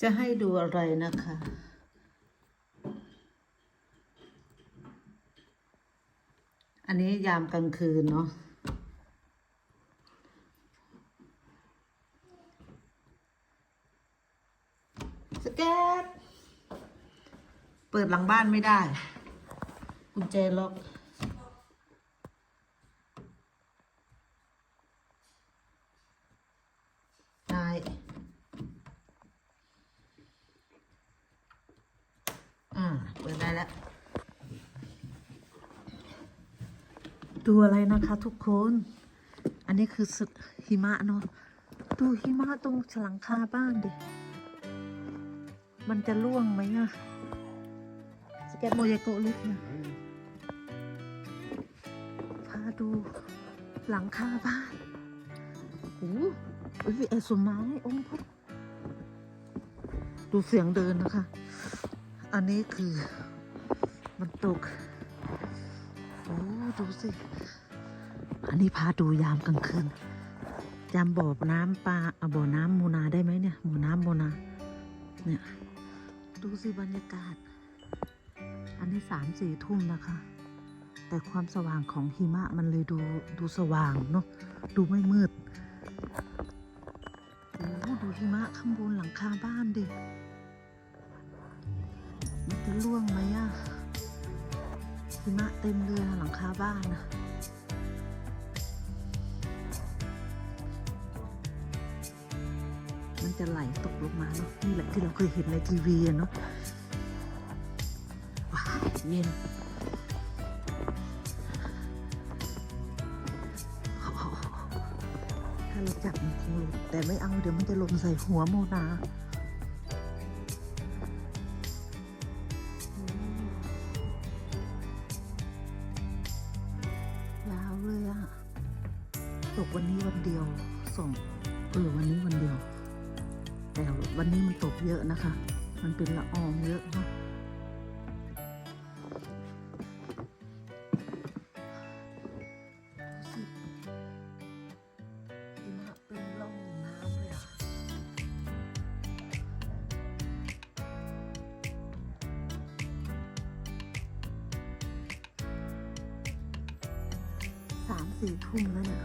จะให้ดูอะไรนะคะ อันนี้ยามกลางคืนเนาะ สเก็ต เปิดหลังบ้านไม่ได้ กุญแจล็อก นาย อ่า เปิดได้ แล้ว ดูอะไรนะคะทุกคน อันนี้คือสึกหิมะเนาะ ดูหิมะตรงหลังคาบ้านดิ มันจะร่วงไหมอะสเก็ตโมเยโกลิกนะพาดูหลังคาบ้านโอ้โหวิเอสมาให้องค์พระดูเสียงเดินนะคะ อันนี้คือ มันตก โอ้ดูสิ อันนี้พาดูยามกลางคืน ยามบ่อน้ำปลาอะบ่อน้ำมูนาได้ไหมเนี่ยบ่อน้ำมูนา เนี่ย ดูสิบรรยากาศ อันนี้สามสี่ทุ่มนะคะ แต่ความสว่างของหิมะมันเลยดูดูสว่างเนาะ ดูไม่มืด โอ้ดูหิมะข้างบนหลังคาบ้านดิ มันจะร่วงไหมอะ หิมะเต็มเลยอหลังคาบ้านนะมันจะไหลตกลงมาเนาะนี่แหละที่เราเคยเห็นในทีวีเนาะว้าเย็นถ้าเราจับมันคงหลุดแต่ไม่เอาเดี๋ยวมันจะหล่นใส่หัวโมนา ตกวันนี้วันเดียวส่งเออวันนี้วันเดียว แต่วันนี้มันตกเยอะนะคะ มันเป็นละอองเยอะเนาะสิมะเป็นร่องน้ำเลยอะสามสี่ทุ่มแล้วเนี่ย